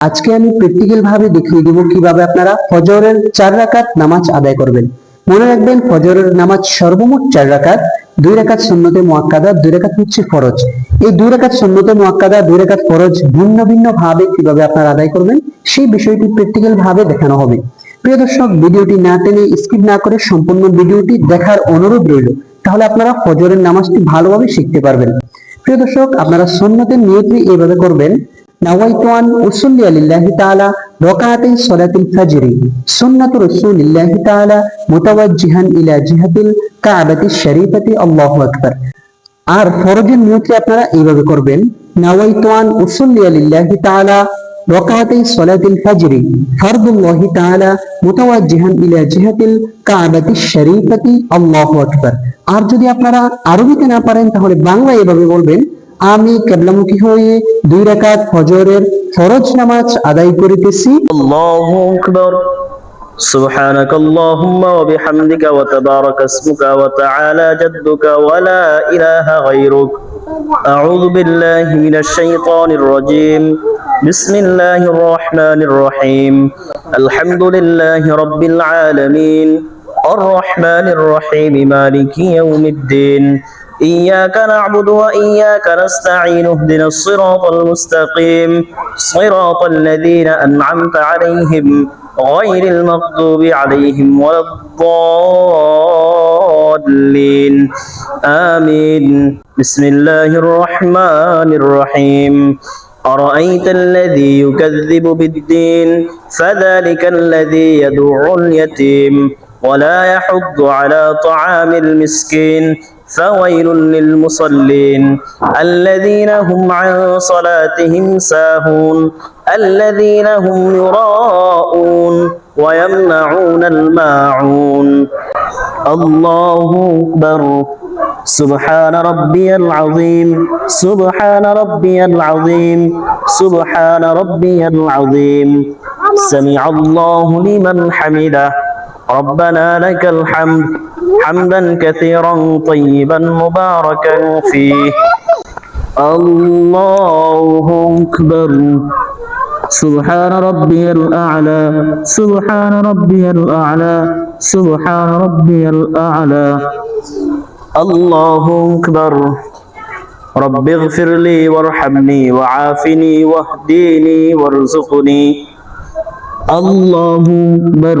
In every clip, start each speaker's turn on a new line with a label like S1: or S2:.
S1: আজকে আমি প্র্যাকটিক্যাল ভাবে দেখিয়ে দেব কীভাবে আপনারা ফজরের চার রাকাত নামাজ আদায় করবেন। মনে রাখবেন, ফজরের নামাজ সর্বমোট চার রাকাত, দুই রাকাত সুন্নতে মুয়াক্কাদা, দুই রাকাত হচ্ছে ফরজ। এই দুই রাকাত সুন্নতে মুয়াক্কাদা, দুই রাকাত ফরজ ভিন্ন ভিন্ন ভাবে কীভাবে আপনারা আদায় করবেন, সেই বিষয়টি প্র্যাকটিক্যাল ভাবে দেখানো হবে। প্রিয় দর্শক, ভিডিওটি না টেনে স্কিপ না করে সম্পূর্ণ ভিডিওটি দেখার অনুরোধ রইল। তাহলে আপনারা ফজরের নামাজটি ভালোভাবে শিখতে পারবেন। প্রিয় দর্শক, আপনারা সুন্নতের নিয়তি এইভাবে করবেন نويت أن أصلي لله تعالى ركعتي صلاة الفجر سنة رسول الله تعالى متوجها إلى جهة الكعبة الشريفة الله أكبر আর ফরজের নিয়তে আপনারা এইভাবে করবেন নাওয়াইতু আন উসাল্লিয়া লিল্লাহি তাআলা রাকাতাই সালাতিল ফজর ফরদুল্লাহি তাআলা মুতাওয়াজ্জিহান ইলা জিহাতিল কাবাতি শরীফাতি আল্লাহু আকবার আর যদি আপনারা আরবিতে না পারেন তাহলে বাংলা এভাবে বলবেন আমি কেবলামুখী হয়ে দুই রাকাত ফজরের ফরজ নামাজ আদায় করিতেছি
S2: الله أكبر سبحانك اللهم وبحمدك وتبارك اسمك وتعالى جدك ولا إله غيرك أعوذ بالله من الشيطان الرجيم بسم الله الرحمن الرحيم الحمد لله رب العالمين الرحمن الرحيم مالك يوم الدين إياك نعبد وإياك نستعين اهدنا الصراط المستقيم. صراط الذين أنعمت عليهم غير المغضوب عليهم ولا الضالين. آمين. بسم الله الرحمن الرحيم. أرأيت الذي يكذب بالدين؟ فذلك الذي يدعو اليتيم. ولا يحض على طعام المسكين. فويل للمصلين. الذين هم عن صلاتهم ساهون. الذين هم يراءون ويمنعون الماعون. الله أكبر. سبحان ربي العظيم. سبحان ربي العظيم. سبحان ربي العظيم. سمع الله لمن حمده. ربنا لك الحمد حمدا كثيرا طيبا مباركا فيه. الله أكبر. سبحان ربي الأعلى سبحان ربي الأعلى سبحان ربي الأعلى. الله أكبر. رب اغفر لي وارحمني وعافني واهديني وارزقني. الله أكبر.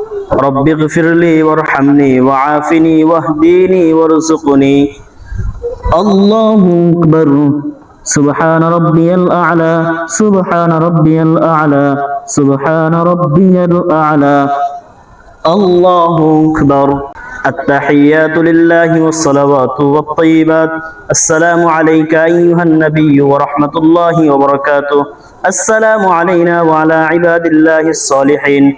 S2: رب اغفر لي وارحمني وعافني واهديني وارزقني. الله أكبر. سبحان ربي الأعلى. سبحان ربي الأعلى. سبحان ربي الأعلى. الله أكبر. التحيات لله والصلوات والطيبات. السلام عليك أيها النبي ورحمة الله وبركاته. السلام علينا وعلى عباد الله الصالحين.